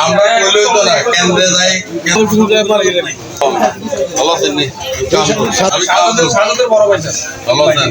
আমরা কইলেই তো না কেন্দ্রে যাই ভালো আছেন নি? ভালো আছেন?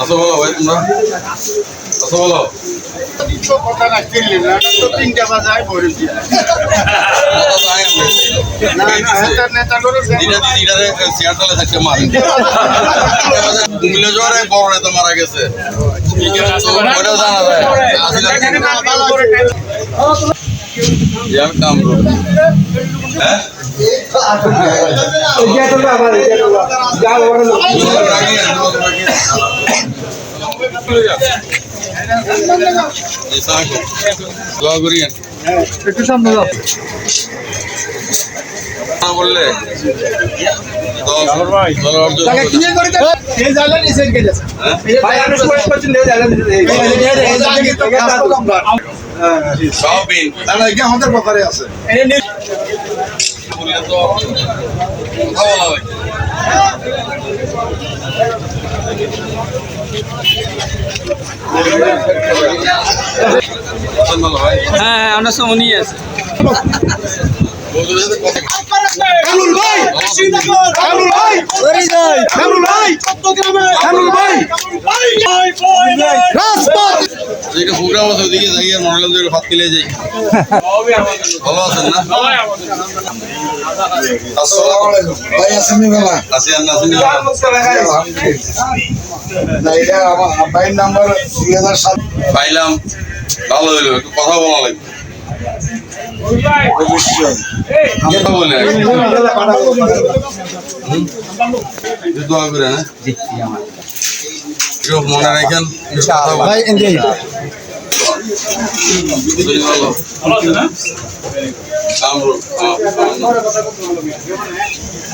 আচ্ছা বলো ভাই তোমরা। আচ্ছা বলো। মারা গেছে জানা যায় একটু সামনে যাও বললে কি আমাদের ব্যাপারে আছে তো হয় হ্যাঁ হ্যাঁ আমরা সমনি আছে। বন্ধুদের সাথে কামরুল ভাই! কামরুল ভাই! কামরুল ভাই! কামরুল ভাই রাজপথ! যেটা প্রোগ্রাম আছে ওদিকে যাই আর মনোরঞ্জনের হাত মিলে যাই। ভালো আছেন না? পাইলাম ভালো হইল একটু কথা বলা লাগবে। কথা দোয়া করে না একটু মনে রাখেন। ভাই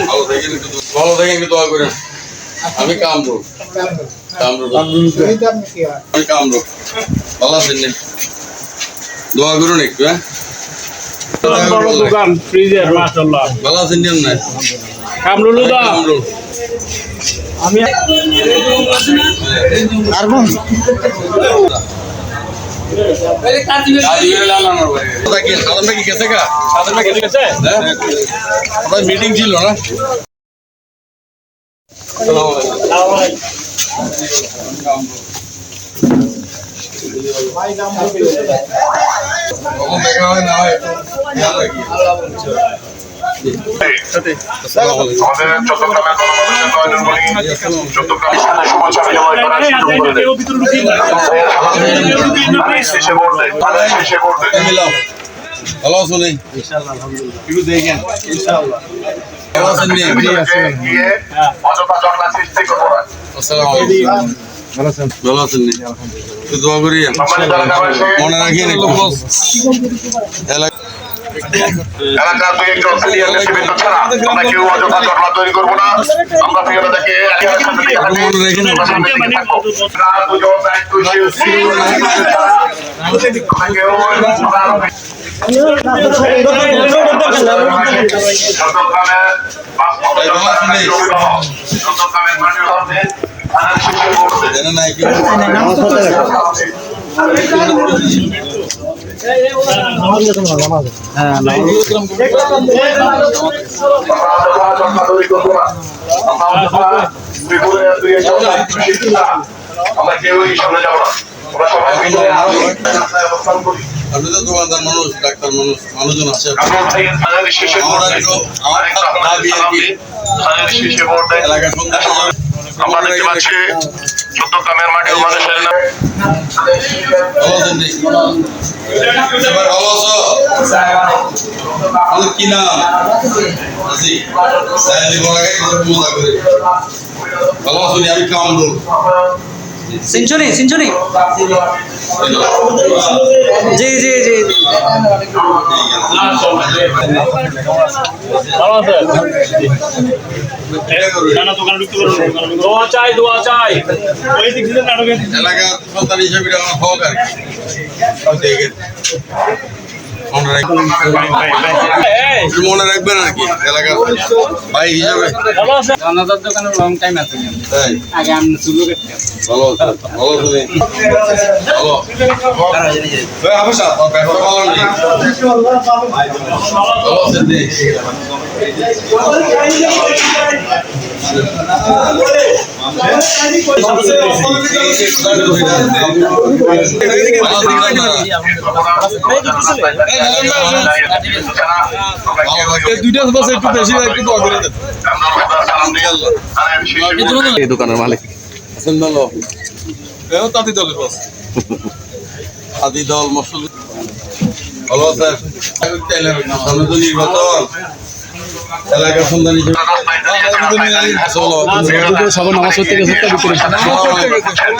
ভালো থাকেন একটু দোয়া- ভালো থাকেন একটু দোয়া করেন। আমি কামরুল কামরুল আমি কামরুল ভালো আছেন নি? দোয়া করুন একটু হ্যাঁ? দোকান ফ্রিজের মাশাআল্লাহ। ভালো আছেন নি কামরুল কামরুল আমি আর কোন? আছে হ্যাঁ। মিটিং ছিল না? দেখা হয় না হয়? রাখি। ভালো আছো ভালো আছেন ভালো আছেন মনে এলাকা এলাকার দুই একজন সিনিয়র নেতৃবৃন্দ ছাড়া আমরা কেউ অযথা ঝগড়া তৈরি করব না। আমরা ফিরে থেকে একেবারে সাথে থেকে হাঁটি, মনে রেখে নেন। আমরা সামনের দিকে থাকব। না দুজন দায়িত্বশীল আমরা কেউ আমরা আরও বেশি চট্টগ্রামের বাস্তবতা চট্টগ্রামের মাটির হতে ধানের শীষে ভোট দেন। জানেন না কি আমরা কেউই সামনে যাব না আমরা সবাই মিলে অবস্থান করি আপনি তো দোকানদার মানুষ ডাক্তার মানুষ মানুষজন আছে আমরা দেখতে পাচ্ছি মানুষের নামে। ভালো আছেন নি এবার ভালো আছো কি নাম? আজি কিছু পূজা করে। ভালো আছো আমি কামরুল সিনচুনি সিনচুনি। জি জি দোয়া চাই দোয়া চাই ওই দিক থেকে নাটকে এলাকার সন্তান হিসেবে হক আর কি মনে রাখবেন মনে রাখবেন আর কি এলাকার ভাই। হিসাবে। রানাদার দোকানে লং টাইম আছে তাই? আগে আমি শুরু করতে ভালো ভালো তুমি ভালো। আমার ব্যাপার ভালো নেই ভালো আছে দোকানের মালিক আছেন ভালো তাঁতি দলের বাস আদি দল মসল ভালো স্যার সামনে তো নির্বাচন এলাকার সন্ধান সবার নামাজ পড়তে গেছে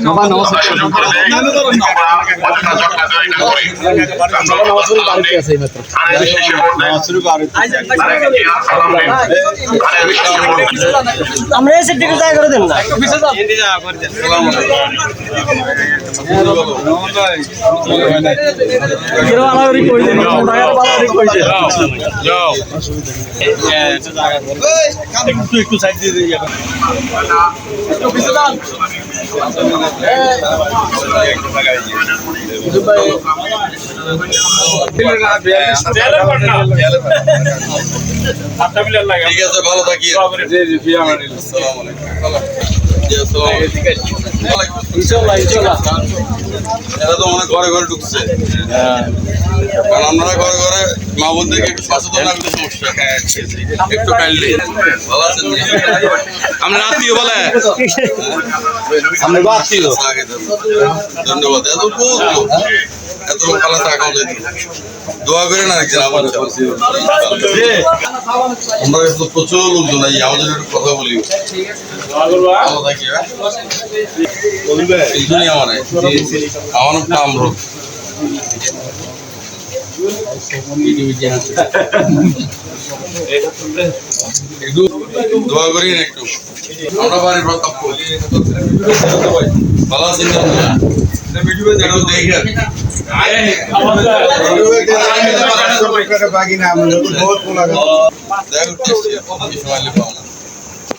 সবার নামাজ আমরা এসে টিকিট জায়গা করে দেন না কিরো আলাদা কই টাকার বালারি কই দেন যাও একটু একটু সাইড দিয়ে দিয়ে যাবেন। ঠিক আছে ভালো থাকি আসসালামু আলাইকুম। এরা তো মনে ঘরে ঘরে ঢুকছে। কারণ আপনারা ঘরে ঘরে মা বোনদেরকে একটু সচেতন রাখতে সমস্যা। একটু কাইন্ডলি ভালো আছেন আমরা আত্মীয় বলে। আমরা আত্মীয় ধন্যবাদ। এত এত ভালো থাকা দোয়া করে না একদিন আমার আমরা তো প্রচুর লোকজন এই আমাদের একটু কথা বলি ভালো থাকি হ্যাঁ? আমার আমার নাম রোগ দোয়া করি একটু। আমরা বাড়ি প্রতাপ ভালো আছেন না আমার একটু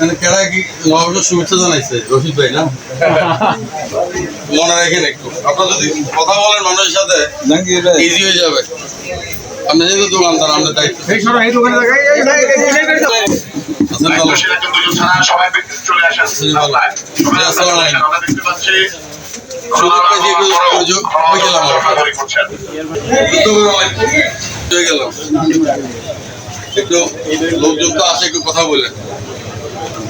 মানে কেডা কি নবাবের শুভেচ্ছা জানাইছে? রশিদ ভাই না? মনে রাখেন একটু। আপনার যদি কথা বলেন মানুষের সাথে ইজি হয়ে যাবে। আপনি যেহেতু দোকানদার আমাদের দায়িত্ব একটু লোকজন তো আসে একটু কথা বলেন এই সব এই কাজী সাহেব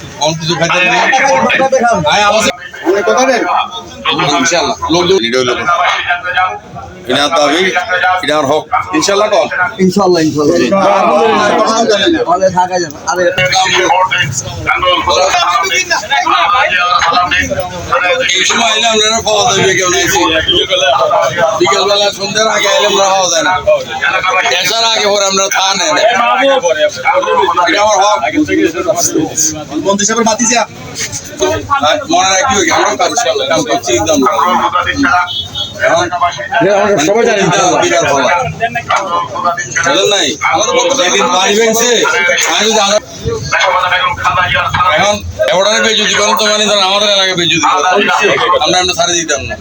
অন কিছু খাইতে নেই আয় আমার ইনশাআল্লাহ। লোকজন এটা হইল এটা দাবি। এটা আমার হক। ইনশাআল্লাহ কল ইনশাআল্লাহ ইনশাআল্লাহ। ভালো থাকা যাবে আরে এই সময় কেউ নাই। বিকেলবেলা সন্ধ্যার আগে আইলে আমরা না এসার আগে পরে আমরা থা নেন এটা আমার হক। সাহেবের বাতিছে মনে রাখি আমরা কাজ করছি একদম সবাই জানি বিরাট ভালো বুঝলেন নাই যেদিন পানি ভেঙছে আমি যদি এখন এবারে বেজুদি করেন তো মানে ধরেন আমাদের এলাকায় বেজুদি আমরা দিতাম না